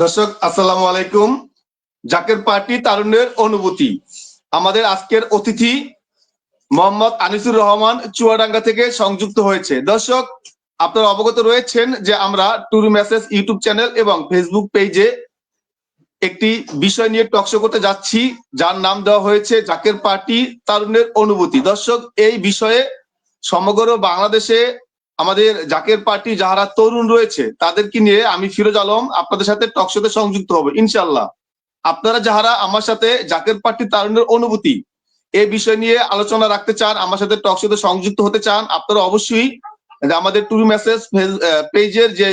দর্শক, আসসালামু আলাইকুম। জাকের পার্টি তারুণ্যের অনুভূতি। আমাদের আজকের অতিথি মোহাম্মদ আনিসুর রহমান চুয়াডাঙ্গা থেকে সংযুক্ত হয়েছে। দর্শক, আপনারা অবগত রয়েছেন যে আমরা টুরু মেসেজ ইউটিউব চ্যানেল এবং ফেসবুক পেজে একটি বিষয় নিয়ে টকশো করতে যাচ্ছি, যার নাম দেওয়া হয়েছে জাকের পার্টি তারুণ্যের অনুভূতি। দর্শক, এই বিষয়ে সমগ্র বাংলাদেশে আমাদের জাকের পার্টি যারা তরুণ রয়েছে, তাদেরকে নিয়ে আমি ফিরোজ আলম আপনাদের সাথে টকশোতে সংযুক্ত হব ইনশাল্লাহ আপনারা যারা আমার সাথে জাকের পার্টি তারুণের অনুভূতি এই বিষয় নিয়ে আলোচনা রাখতে চান, আমার সাথে টকশোতে সংযুক্ত হতে চান, আপনারা অবশ্যই আমাদের টুরু মেসেজ পেজের যে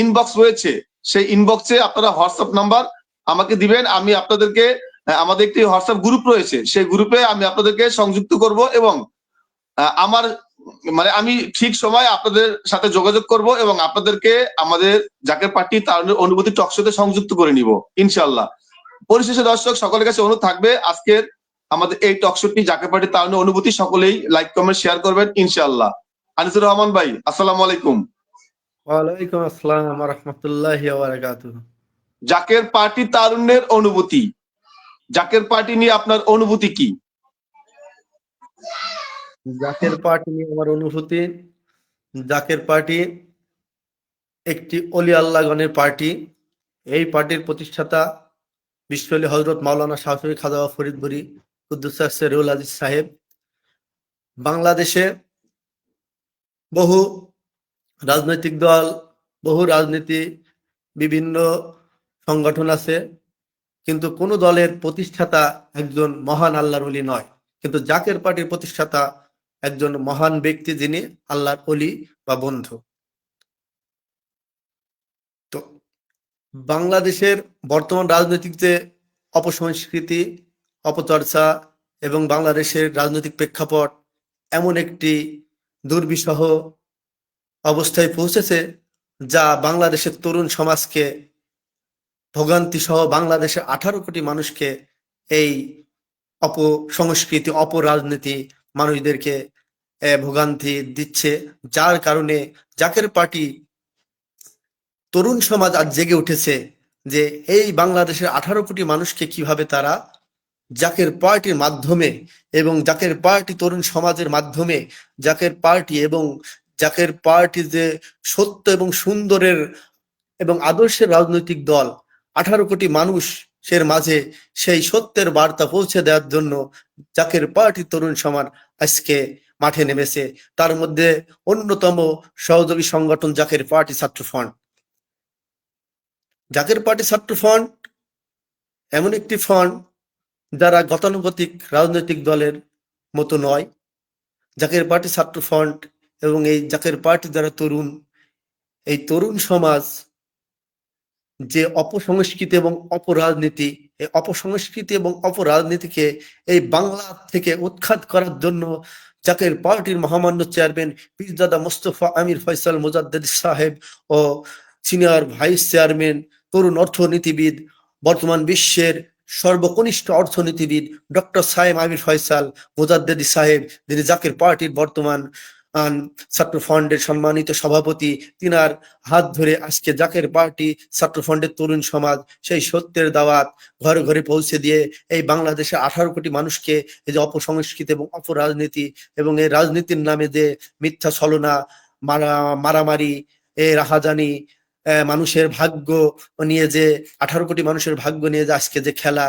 ইনবক্স রয়েছে, সেই ইনবক্সে আপনারা হোয়াটসঅ্যাপ নাম্বার আমাকে দিবেন, আমি আপনাদেরকে আমাদের একটি হোয়াটসঅ্যাপ গ্রুপ রয়েছে, সেই গ্রুপে আমি আপনাদেরকে সংযুক্ত করব এবং আমার মানে আমি ঠিক সময় আপনাদের সাথে যোগাযোগ করব এবং আপনাদেরকে আমাদের জাকের পার্টি তার অনুভূতি টকশোতে সংযুক্ত করে নিব ইনশাল্লাহ পরিশেষে দর্শক সকলের কাছে অনুরোধ থাকবে আজকের আমাদের এই টকশোটি জাকের পার্টি তার অনুভূতি সকলেই লাইক কমেন্ট শেয়ার করবেন ইনশাল্লাহ আনিসুর রহমান ভাই আসসালামু আলাইকুম। ওয়ালাইকুম আসসালাম রহমতুল্লাহ জাকের পার্টি তারুণ্যের অনুভূতি। জাকের পার্টি নিয়ে আপনার অনুভূতি কি? জাকের পার্টি নিয়ে আমার অনুভূতি, জাকের পার্টি একটি অলি আল্লাহগণের পার্টি। এই পার্টির প্রতিষ্ঠাতা বিশ্বলি হজরত মাওলানা শাহসুরি খাজা ফরিদপুরি কুদ্দুস রেউল আজিজ সাহেব। বাংলাদেশে বহু রাজনৈতিক দল, বহু রাজনীতি, বিভিন্ন সংগঠন আছে, কিন্তু কোন দলের প্রতিষ্ঠাতা একজন মহান আল্লাহর নয়। কিন্তু জাকের পার্টির প্রতিষ্ঠাতা একজন মহান ব্যক্তি যিনি আল্লাহর অলি বা বন্ধু। তো বাংলাদেশের বর্তমান রাজনৈতিক যে অপসংস্কৃতি, অপচর্চা এবং বাংলাদেশের রাজনৈতিক প্রেক্ষাপট এমন একটি দুর্বিষহ অবস্থায় পৌঁছেছে যা বাংলাদেশের তরুণ সমাজকে ভোগান্তি সহ বাংলাদেশের আঠারো কোটি মানুষকে এই অপসংস্কৃতি, অপরাজনীতি মানুষদেরকে ভোগান্তি দিচ্ছে। যার কারণে জাকের পার্টি তরুণ সমাজ আজ জেগে উঠেছে যে এই বাংলাদেশের আঠারো কোটি মানুষকে কীভাবে তারা জাকের পার্টির মাধ্যমে এবং জাকের পার্টি তরুণ সমাজের মাধ্যমে জাকের পার্টি এবং জাকের পার্টি যে সত্য এবং সুন্দরের এবং আদর্শের রাজনৈতিক দল, আঠারো কোটি মানুষের মাঝে সেই সত্যের বার্তা পৌঁছে দেওয়ার জন্য জাকের পার্টি তরুণ সমাজ আজকে মাঠে নেমেছে। তার মধ্যে অন্যতম সহযোগী সংগঠন Zaker party Chhatra front Zaker party Chhatra front এমন একটি ফ্রন্ট যারা গতানুগতিক রাজনৈতিক দলের মতো নয়। জাকের পার্টি ছাত্র ফ্রন্ট এবং এই জাকের পার্টি যারা তরুণ, এই তরুণ সমাজ যে অপসংস্কৃতি এবং অপরাজনীতি, এই অপসংস্কৃতি এবং অপরাজনীতিকে এই বাংলা থেকে উৎখাত করার জন্য জাকের পার্টির মহামান্য চেয়ারম্যান পীরজাদা মোস্তফা আমির ফয়সাল মুজাদ্দেদ সাহেব ও সিনিয়র ভাইস চেয়ারম্যান তরুণ অর্থনীতিবিদ, বর্তমান বিশ্বের সর্বকনিষ্ঠ অর্থনীতিবিদ ডক্টর সাহেব আমির ফয়সাল মুজাদ্দেদি সাহেব, যিনি জাকের পার্টির বর্তমান ছাত্র ফন্ডের সম্মানিত সভাপতি। তিনার হাত ধরে আজকে জাকের পার্টি, ছাত্র ফন্ডের তরুণ সমাজ, সেই সত্যের দাওয়াত ঘরে ঘরে পৌঁছে দিয়ে এই বাংলাদেশে আঠারো কোটি মানুষকে এই যে অপসংস্কৃতি এবং অপরাজনীতি এবং এই রাজনীতির নামে যে মিথ্যা ছলনা, মারা, মারামারি, এ রাহাজানি মানুষের ভাগ্য নিয়ে যে, আঠারো কোটি মানুষের ভাগ্য নিয়ে যে আজকে যে খেলা,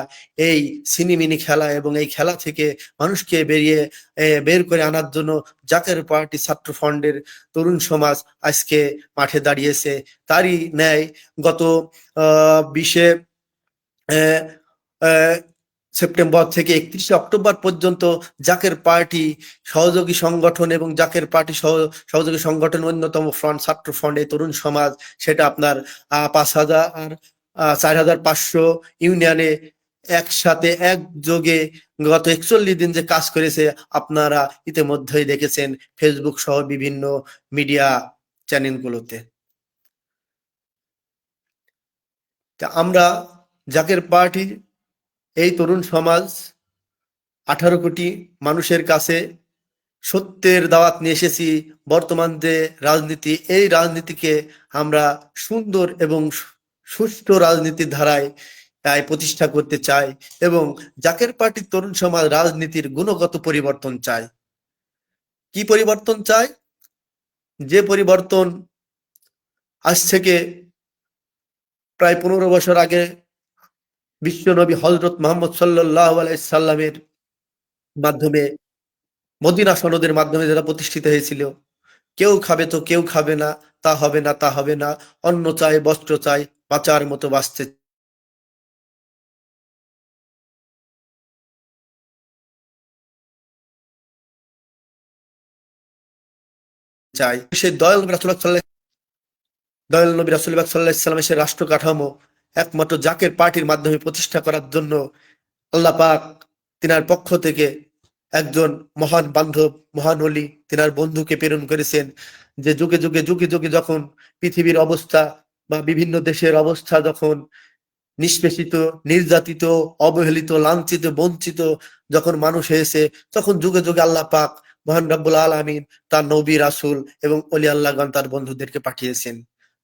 এই সিনিমিনি খেলা এবং এই খেলা থেকে মানুষকে বেরিয়ে বের করে আনার জন্য জাকের পার্টি ছাত্র ফন্ডের তরুণ সমাজ আজকে মাঠে দাঁড়িয়েছে। তারই ন্যায় গত আহ বিশে সেপ্টেম্বর থেকে একত্রিশে অক্টোবর পর্যন্ত জাকের পার্টি সহযোগী সংগঠন এবং জাকের পার্টি সহযোগী সংগঠন অন্যতম ফ্রন্ট ছাত্র ফ্রন্ট এই তরুণ সমাজ, সেটা আপনার পাঁচ হাজার চার হাজার পাঁচশো ইউনিয়নে একসাথে একযোগে গত একচল্লিশ দিন যে কাজ করেছে, আপনারা ইতিমধ্যেই দেখেছেন ফেসবুক সহ বিভিন্ন মিডিয়া চ্যানেলগুলোতে আমরা জাকের পার্টি এই তরুণ সমাজ আঠারো কোটি মানুষের কাছে সত্যের দাওয়াত নিয়ে এসেছি। বর্তমান যে রাজনীতি, এই রাজনীতিকে আমরা সুন্দর এবং সুষ্ঠু রাজনীতির ধারায় তাই প্রতিষ্ঠা করতে চাই এবং জাকের পার্টির তরুণ সমাজ রাজনীতির গুণগত পরিবর্তন চায় কি পরিবর্তন চায় যে পরিবর্তন আজ থেকে প্রায় পনেরো বছর আগে বিশ্বনবী হজরত মোহাম্মদ সাল্লাহ আলাইসাল্লামের মাধ্যমে, মদিনা সনদের মাধ্যমে যারা প্রতিষ্ঠিত হয়েছিল, কেউ খাবে তো কেউ খাবে না, তা হবে না, তা হবে না, অন্ন চাই বস্ত্র চাই বাঁচার মতো বাঁচতে চাই সেই দয়াল নবী রাসূলুল্লাহ দয়াল নবী রাসূলুল্লাহ সাল্লাল্লাহু আলাইহি সাল্লামের সেই রাষ্ট্র কাঠামো একমাত্র জাকের পার্টির মাধ্যমে প্রতিষ্ঠা করার জন্য আল্লাহ পাক তিনার পক্ষ থেকে একজন মহান বান্ধব, মহান অলি তিনার বন্ধুকে প্রেরণ করেছেন যে যুগে যুগে যুগে যুগে যখন পৃথিবীর অবস্থা বা বিভিন্ন দেশের অবস্থা যখন নিষ্পেষিত, নির্যাতিত, অবহেলিত, লাঞ্ছিত, বঞ্চিত যখন মানুষ হয়েছে, তখন যুগে যুগে আল্লাহ পাক মহান রব্বুল আলমিন তার নবী, রাসুল এবং অলি আল্লাহগণ তার বন্ধুদেরকে পাঠিয়েছেন।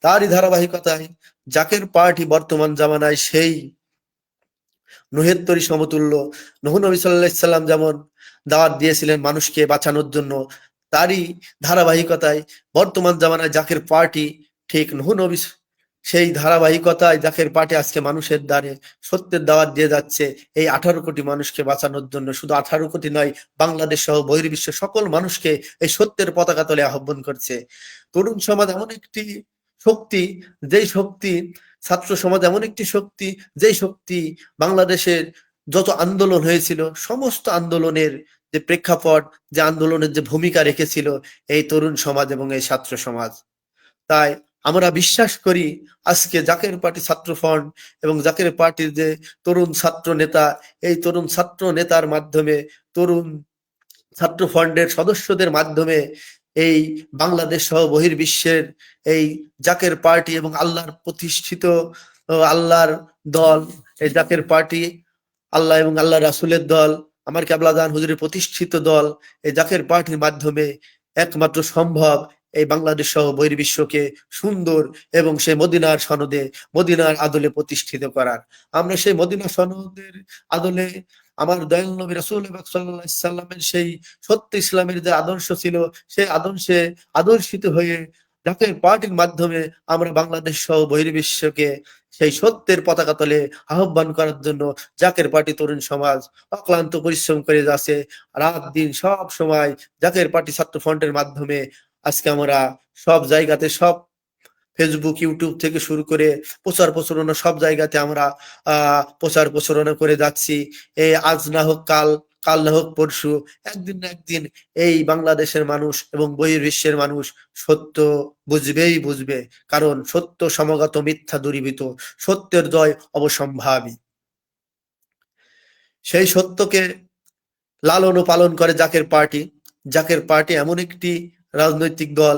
তারই ধারাবাহিকতায় জাকের পার্টি বর্তমান জামানায় সেই নুহেত্তরি সমতুল্য। নহ নবী সাল্লাম যেমন দাওয়াত দিয়েছিলেন মানুষকে বাঁচানোর জন্য, তারই ধারাবাহিকতায় বর্তমান জামানায় জাকের পার্টি ঠিক নহ নবী সেই ধারাবাহিকতায় জাকের পার্টি আজকে মানুষের দ্বারে সত্যের দাওয়াত দিয়ে যাচ্ছে এই আঠারো কোটি মানুষকে বাঁচানোর জন্য। শুধু আঠারো কোটি নয়, বাংলাদেশ সহ বহির্বিশ্ব সকল মানুষকে এই সত্যের পতাকা তলে আহ্বান করছে। তরুণ সমাজ এমন একটি শক্তি, যেই শক্তি, ছাত্র সমাজ এমন একটি শক্তি, যেই শক্তি বাংলাদেশের যত আন্দোলন হয়েছিল, সমস্ত আন্দোলনের যে প্রেক্ষাপট, যে আন্দোলনের যে ভূমিকা রেখেছিল এই তরুণ সমাজ এবং এই ছাত্র সমাজ। তাই আমরা বিশ্বাস করি আজকে জাকের পার্টি ছাত্র ফ্রন্ট এবং জাকের পার্টির যে তরুণ ছাত্র নেতা, এই তরুণ ছাত্র নেতার মাধ্যমে তরুণ ছাত্র ফ্রন্টের সদস্যদের মাধ্যমে এই বাংলাদেশ সহ বহির্বিশ্বের এই জাকের পার্টি এবং আল্লাহর প্রতিষ্ঠিত আল্লাহর দল, এই জাকের পার্টি, আল্লাহ এবং আল্লাহ রাসুলের দল, আমার কেবলাদান হুজুরের প্রতিষ্ঠিত দল, এই জাকের পার্টির মাধ্যমে একমাত্র সম্ভব এই বাংলাদেশ সহ বহির্বিশ্বকে সুন্দর এবং সেই মদিনার সনদে, মদিনার আদলে প্রতিষ্ঠিত করার। আমরা সেই মদিনা সনদের আদলে আমার দয়াল নবী সেই সত্য ইসলামের যে আদর্শ ছিল, সেই আদর্শে আদর্শিত হয়ে জাকের পার্টির মাধ্যমে আমরা বাংলাদেশ সহ বহির্বিশ্বকে সেই সত্যের পতাকা তলে আহ্বান করার জন্য জাকের পার্টি তরুণ সমাজ অক্লান্ত পরিশ্রম করে যাচ্ছে। রাত দিন সব সময় জাকের পার্টি ছাত্র ফ্রন্টের মাধ্যমে আজকে আমরা সব জায়গাতে সব ফেসবুক ইউটিউব থেকে শুরু করে প্রচার প্রচারণা সব জায়গাতে আমরা প্রচার প্রচারণা করে যাচ্ছি। এই আজ না হোক কাল কাল না হোক পরশু, একদিন না একদিন এই বাংলাদেশের মানুষ এবং বহির্বিশ্বের মানুষ সত্য বুঝবেই বুঝবে। কারণ সত্য সমাগত মিথ্যা দূরীভূত, সত্যের জয় অবসম্ভাবী। সেই সত্যকে লালন ও পালন করে জাকের পার্টি। জাকের পার্টি এমন একটি রাজনৈতিক দল,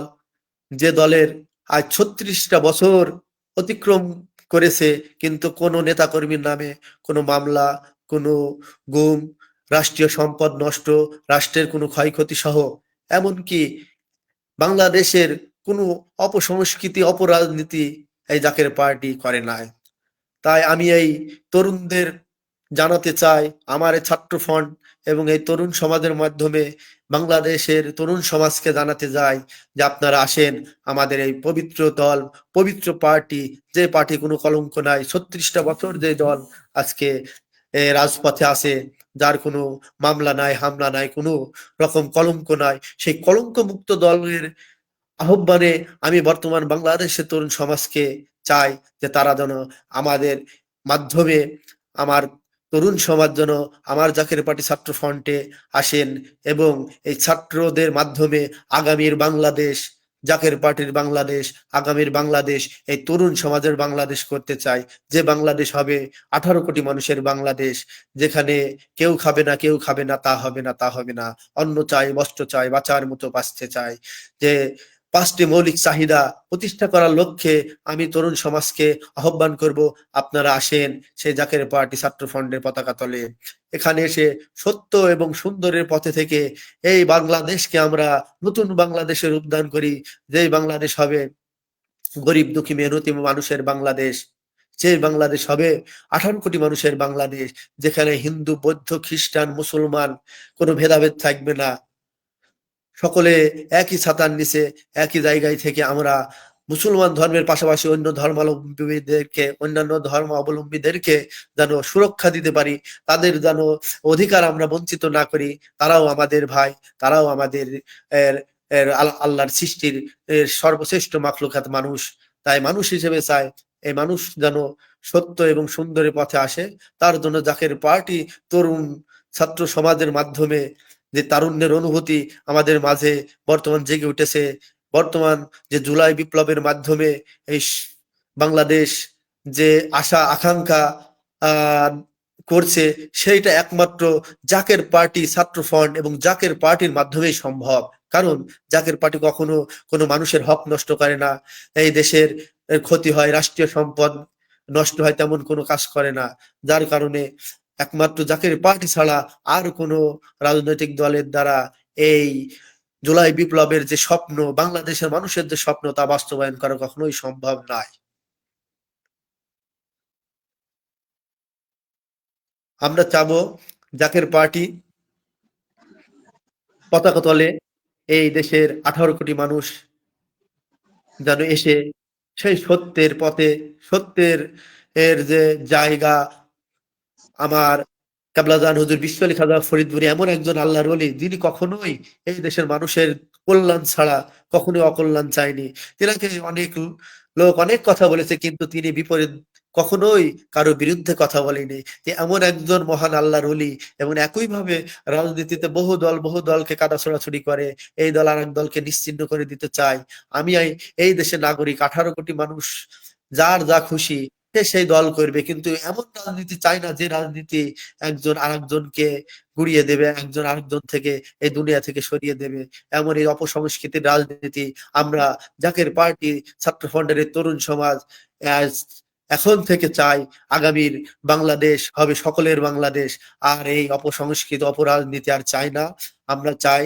যে দলের আজ ছত্রিশটা বছর অতিক্রম করেছে, কিন্তু কোনো নেতাকর্মীর নামে কোনো মামলা, কোনো গুম, রাষ্ট্রীয় সম্পদ নষ্ট, রাষ্ট্রের কোনো ক্ষয়ক্ষতি সহ, এমনকি বাংলাদেশের কোনো অপসংস্কৃতি, অপরাজনীতি এই জাকের পার্টি করে নাই। তাই আমি এই তরুণদের জানাতে চাই আমার এই ছাত্র ফ্রন্ট এবং এই তরুণ সমাজের মাধ্যমে বাংলাদেশের তরুণ সমাজকে জানাতে যাই যে আপনারা আসেন আমাদের এই পবিত্র দল, পবিত্র পার্টি, যে পার্টি কোনো কলঙ্ক নাই, ছত্রিশটা বছর যে দল আজকে রাজপথে আছে, যার কোনো মামলা নাই, হামলা নাই, কোনো রকম কলঙ্ক নাই, সেই কলঙ্ক মুক্ত দলের আহ্বানে আমি বর্তমান বাংলাদেশের তরুণ সমাজকে চাই যে তারা যেন আমাদের মাধ্যমে আমার তরুণ সমাজ যেন আমার জাকের পার্টি ছাত্র ফ্রন্টে আসেন এবং এই ছাত্রদের মাধ্যমে আগামীর বাংলাদেশ, জাকের পার্টির বাংলাদেশ, আগামীর বাংলাদেশ, এই তরুণ সমাজের বাংলাদেশ করতে চাই যে বাংলাদেশ হবে আঠারো কোটি মানুষের বাংলাদেশ, যেখানে কেউ খাবে না, কেউ খাবে না, তা হবে না, তা হবে না। অন্ন চাই, বস্ত্র চাই, বাঁচার মতো বাঁচতে চাই যে পাঁচটি মৌলিক চাহিদা প্রতিষ্ঠা করার লক্ষ্যে আমি তরুণ সমাজকে আহ্বান করব। আপনারা আসেন সেই জাকের পার্টি ছাত্র ফ্রন্টের পতাকা তলে। এখানে এসে সত্য এবং সুন্দরের পথে থেকে এই বাংলাদেশকে আমরা নতুন বাংলাদেশের রূপদান করি। যেই বাংলাদেশ হবে গরিব, দুঃখী, মেহনতি মানুষের বাংলাদেশ। যে বাংলাদেশ হবে আঠারো কোটি মানুষের বাংলাদেশ। যেখানে হিন্দু, বৌদ্ধ, খ্রিস্টান, মুসলমান কোনো ভেদাভেদ থাকবে না। সকলে একই ছাতার নিচে, একই জায়গায় থেকে আমরা মুসলমান ধর্মের পাশাপাশি অন্য ধর্মাবলম্বীদেরকে, অন্যান্য ধর্ম অবলম্বীদেরকে যেন সুরক্ষা দিতে পারি, তাদের যেন অধিকার আমরা বঞ্চিত না করি, তারাও আমাদের ভাই, তারাও আমাদের আল্লাহর সৃষ্টির সর্বশ্রেষ্ঠ মাখলুকাত মানুষ। তাই মানুষ হিসেবে চায় এই মানুষ যেন সত্য এবং সুন্দরের পথে আসে, তার জন্য জাকের পার্টি তরুণ ছাত্র সমাজের মাধ্যমে যে তারুণ্যের অনুভূতি আমাদের মাঝে বর্তমান জেগে উঠেছে। বর্তমান যে জুলাই বিপ্লবের মাধ্যমে এই বাংলাদেশ যে আশা, আকাঙ্ক্ষা করছে, সেইটা একমাত্র জাকের পার্টি ছাত্র ফ্রন্ট এবং জাকের পার্টির মাধ্যমেই সম্ভব। কারণ জাকের পার্টি কখনো কোনো মানুষের হক নষ্ট করে না। এই দেশের ক্ষতি হয়, রাষ্ট্রীয় সম্পদ নষ্ট হয় তেমন কোনো কাজ করে না। যার কারণে একমাত্র জাকের পার্টি ছাড়া আর কোনো রাজনৈতিক দলের দ্বারা এই জুলাই বিপ্লবের যে স্বপ্ন, বাংলাদেশের মানুষের যে স্বপ্ন তা বাস্তবায়ন করা কখনোই সম্ভব নয়। আমরা চাব জাকের পার্টি পতাকা তলে এই দেশের আঠারো কোটি মানুষ যেন এসে সেই সত্যের পথে, সত্যের এর যে জায়গা আমার কাবলাজান হুজুর বিশ্ব আলী খাজা ফরিদপুরি এমন একজন আল্লাহর ওলি, যিনি কখনোই এই দেশের মানুষের কল্যাণ ছাড়া কখনোই অকল্যাণ চায়নি। তিনাকে অনেক লোক অনেক কথা বলেছে, কিন্তু তিনি বিপরীত কখনোই কারও বিরুদ্ধে কথা বলেনি যে এমন একজন মহান আল্লাহর ওলি এবং একইভাবে রাজনীতিতে বহু দল, বহু দলকে কাদা ছোড়াছুড়ি করে, এই দল আর এক দলকে নিশ্চিহ্ন করে দিতে চায়। আমি এই- দেশের নাগরিক, আঠারো কোটি মানুষ, যার যা খুশি সেই দল করবে? কিন্তু এমন রাজনীতি চাই না যে রাজনীতি একজন আরেকজনকে গুড়িয়ে দেবে, একজন আরেকজন থেকে এই দুনিয়া থেকে সরিয়ে দেবে। এমন এই অপসংস্কৃতির রাজনীতি আমরা জাকের পার্টি, ছাত্র এই তরুণ সমাজ এখন থেকে চাই আগামীর বাংলাদেশ হবে সকলের বাংলাদেশ। আর এই অপসংস্কৃত অপরাজনীতি আর চাই না। আমরা চাই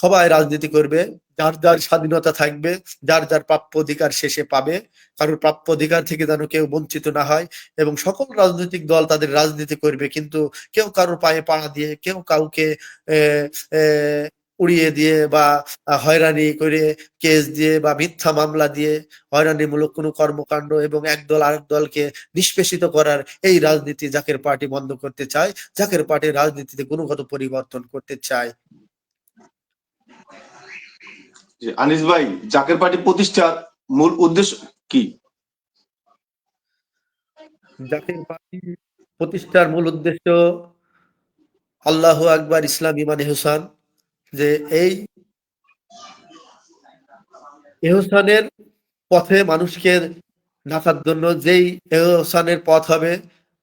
সবাই রাজনীতি করবে, যার যার স্বাধীনতা থাকবে, যার যার প্রাপ্য অধিকার শেষে পাবে। কারোর প্রাপ্য অধিকার থেকে যেন কেউ বঞ্চিত না হয় এবং সকল রাজনৈতিক দল তাদের রাজনীতি করবে, কিন্তু কেউ কারোর পায়ে পাড়া দিয়ে, কেউ কাউকে উড়িয়ে দিয়ে বা হয়রানি করে কেস দিয়ে বা মিথ্যা মামলা দিয়ে হয়রানিমূলক কোনো কর্মকাণ্ড এবং একদল আরেক দলকে নিষ্পেষিত করার এই রাজনীতি জাকের পার্টি বন্ধ করতে চায়। জাকের পার্টি রাজনীতিতে গুণগত পরিবর্তন করতে চায়। যে আনিস ভাই, জাকের পার্টি প্রতিষ্ঠার মূল উদ্দেশ্য কি? জাকের পার্টি প্রতিষ্ঠার মূল উদ্দেশ্য আল্লাহ আকবার ইসলাম ইমান এহসান, যে এই এহসানের পথে মানুষকে নাচার জন্য যেই এহসানের পথ হবে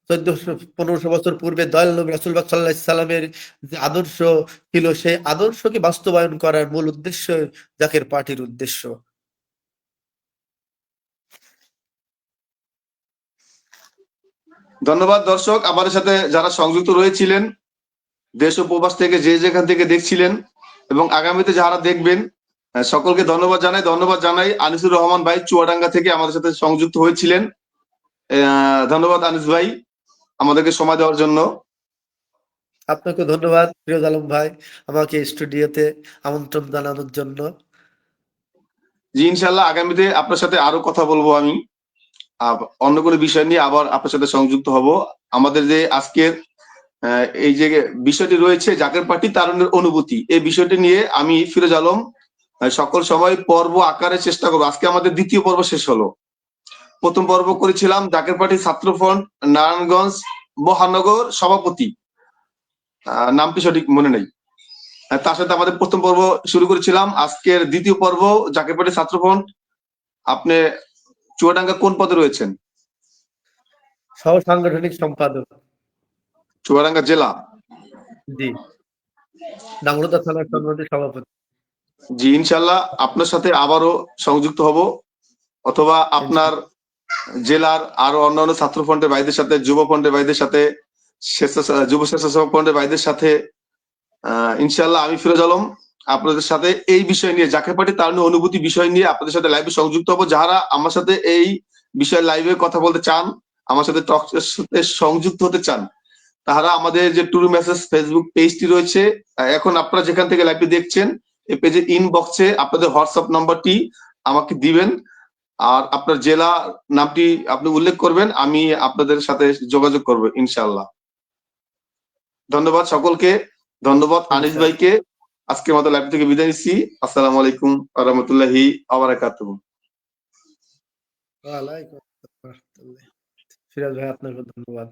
চোদ্দশো, পনেরোশো বছর পূর্বে দয়াল নবী রাসুলবাগ সাল্লাহ সাল্লামের যে আদর্শ ছিল, সেই আদর্শকে বাস্তবায়ন করার মূল উদ্দেশ্য জাকের পার্টির উদ্দেশ্য। ধন্যবাদ দর্শক, আমাদের সাথে যারা সংযুক্ত রয়েছিলেন, দেশ ও প্রবাস থেকে যে যেখান থেকে দেখছিলেন এবং আগামীতে যারা দেখবেন সকলকে ধন্যবাদ জানাই ধন্যবাদ জানাই আনিসুর রহমান ভাই চুয়াডাঙ্গা থেকে আমাদের সাথে সংযুক্ত হয়েছিলেন। ধন্যবাদ আনিস ভাই। আমাদেরকে সময় দেওয়ার জন্য। আপনাকে ধন্যবাদ ফিরোজ আলম ভাই আমাকে স্টুডিওতে আমন্ত্রণ জানানোর জন্য। জি ইনশাল্লাহ আগামীতে আপনার সাথে আরও কথা বলব আমি। অন্য কোনো বিষয় নিয়ে আবার আপনার সাথে সংযুক্ত হব। আমাদের যে আজকের এই যে বিষয়টি রয়েছে জাকের পার্টি তারুণের অনুভূতি এই বিষয়টি নিয়ে আমি ফিরোজ আলম সকল সময় পর্ব আকারে চেষ্টা করব। আজকে আমাদের দ্বিতীয় পর্ব শেষ হলো। প্রথম পর্ব করেছিলাম জাকের পার্টি ছাত্র ফ্রন্ট নারায়ণগঞ্জ মহানগর সভাপতি। নামটি সঠিক মনে নেই। তার সাথে আমাদের প্রথম পর্ব শুরু করেছিলাম। আজকের দ্বিতীয় পর্ব জাকের পার্টি ছাত্র ফ্রন্ট। আপনি চুয়াডাঙ্গা কোন পদে রয়েছেন? সহ সাংগঠনিক সম্পাদক। চুয়াডাঙ্গা জেলা। জি। নামরদা থানার সভাপতি। জি ইনশাল্লাহ আপনার সাথে আবারও সংযুক্ত হব। অথবা আপনার জেলার আরও অন্যান্য ছাত্র ফ্রন্টের ভাইদের সাথে, যুব ফ্রন্টের ভাইদের সাথে যুব স্বেচ্ছাসেবক ফ্রন্টের ভাইদের সাথে ইনশাল্লাহ আমি ফিরোজ আলম আপনাদের সাথে এই বিষয় নিয়ে যাকে পার্টি তার নিয়ে অনুভূতি বিষয় নিয়ে আপনাদের সাথে লাইভে সংযুক্ত হব। যারা আমার সাথে এই বিষয়ে লাইভে কথা বলতে চান, আমার সাথে টক সাথে সংযুক্ত হতে চান, তাহারা আমাদের যে টুরু মেসেজ ফেসবুক পেজটি রয়েছে এখন আপনারা যেখান থেকে লাইভটি দেখছেন, এই পেজের ইনবক্সে আপনাদের হোয়াটসঅ্যাপ নাম্বারটি আমাকে দিবেন। আর আপনার জেলা নামটি আপনি উল্লেখ করবেন আমি আপনাদের সাথে যোগাযোগ করব ইনশাল্লাহ ধন্যবাদ সকলকে ধন্যবাদ আনিস ভাইকে। আজকে মতো লাইভ থেকে বিদায় নিচ্ছি। আসসালাম আলাইকুম রহমতুল্লাহি আবার ফিরাজ। ভাই আপনাকে ধন্যবাদ।